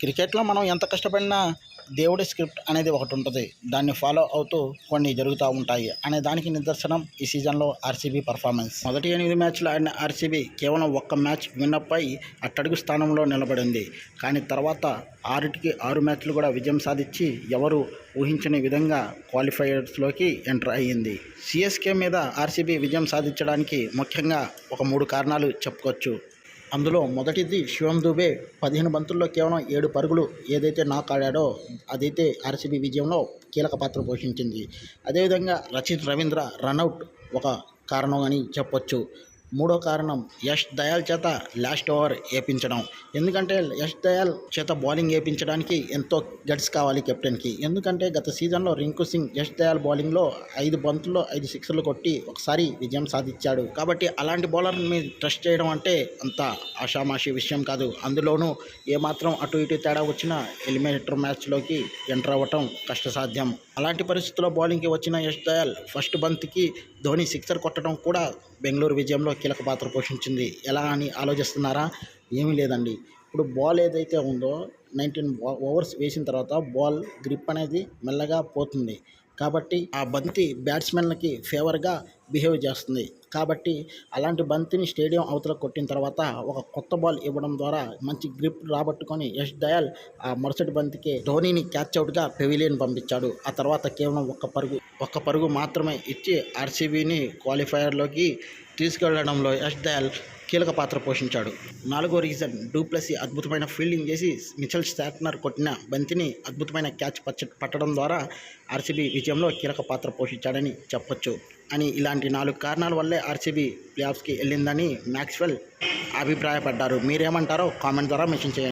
క్రికెట్లో మనం ఎంత కష్టపడినా దేవుడి స్క్రిప్ట్ అనేది ఒకటి ఉంటుంది. దాన్ని ఫాలో అవుతూ కొన్ని జరుగుతూ ఉంటాయి అనే దానికి నిదర్శనం ఈ సీజన్లో ఆర్సీబీ పర్ఫార్మెన్స్. మొదటి ఎనిమిది మ్యాచ్లు ఆడిన ఆర్సీబీ కేవలం ఒక్క మ్యాచ్ విన్నపై అట్టడుగు స్థానంలో నిలబడింది. కానీ తర్వాత ఆరుటికి ఆరు మ్యాచ్లు కూడా విజయం సాధించి ఎవరు ఊహించని విధంగా క్వాలిఫైయర్స్లోకి ఎంటర్ అయ్యింది. సిఎస్కే మీద ఆర్సీబీ విజయం సాధించడానికి ముఖ్యంగా ఒక మూడు కారణాలు చెప్పుకోవచ్చు. అందులో మొదటిది శివం దుబే. పదిహేను బంతుల్లో కేవలం ఏడు పరుగులు ఏదైతే నాక్ ఆడాడో అదైతే ఆర్సీబీ విజయంలో కీలక పాత్ర పోషించింది. అదేవిధంగా రచిత్ రవీంద్ర రన్అట్ ఒక కారణం అని చెప్పొచ్చు. మూడో కారణం యష్ దయాల్ చేత లాస్ట్ ఓవర్ వేయించడం ఎందుకంటే యష్ దయాల్ చేత బౌలింగ్ వేయించడానికి ఎంతో గట్స్ కావాలి కెప్టెన్కి. ఎందుకంటే గత సీజన్లో రింకు సింగ్ యష్ దయాల్ బౌలింగ్లో ఐదు బంతుల్లో ఐదు సిక్స్లు కొట్టి ఒకసారి విజయం సాధించాడు. కాబట్టి అలాంటి బౌలర్ని మీరు ట్రస్ట్ చేయడం అంటే అంత ఆషామాషి విషయం కాదు. అందులోనూ ఏమాత్రం అటు ఇటు తేడా వచ్చినా ఎలిమినేటర్ మ్యాచ్లోకి ఎంటర్ అవ్వటం కష్టసాధ్యం. అలాంటి పరిస్థితుల్లో బౌలింగ్కి వచ్చిన యష్ దయాల్ ఫస్ట్ బంత్కి ధోని సిక్సర్ కొట్టడం కూడా బెంగళూరు విజయంలో కీలక పాత్ర పోషించింది. ఎలా అని ఆలోచిస్తున్నారా? ఏమీ లేదండి. ఇప్పుడు బాల్ ఏదైతే ఉందో నైన్టీన్ ఓవర్స్ వేసిన తర్వాత బాల్ గ్రిప్ అనేది మెల్లగా పోతుంది. కాబట్టి ఆ బంతి బ్యాట్స్మెన్లకి ఫేవర్గా బిహేవ్ చేస్తుంది. కాబట్టి అలాంటి బంతిని స్టేడియం అవతల కొట్టిన తర్వాత ఒక కొత్త బాల్ ఇవ్వడం ద్వారా మంచి గ్రిప్ రాబట్టుకొని యష్ దయాల్ ఆ మరుసటి బంతికి ధోనీని క్యాచ్ అవుట్గా పెవిలియన్ పంపించాడు. ఆ తర్వాత కేవలం ఒక్క పరుగు ఒక్క పరుగు మాత్రమే ఇచ్చి ఆర్సీబీని క్వాలిఫైయర్లోకి తీసుకెళ్ళడంలో యష్ దయాల్ కీలక పాత్ర పోషించాడు. నాలుగో రీజన్ డూప్లసీ అద్భుతమైన ఫీల్డింగ్ చేసి మిచల్ స్టాక్నర్ కొట్టిన బంతిని అద్భుతమైన క్యాచ్ పచ్చ పట్టడం ద్వారా ఆర్సీబీ విజయంలో కీలక పాత్ర పోషించాడని చెప్పొచ్చు. అని ఇలాంటి నాలుగు కారణాల వల్లే ఆర్సీబీ ప్లేఆఫ్స్కి వెళ్ళిందని మ్యాక్స్వెల్ అభిప్రాయపడ్డారు. మీరేమంటారో కామెంట్ ద్వారా మెన్షన్ చేయండి.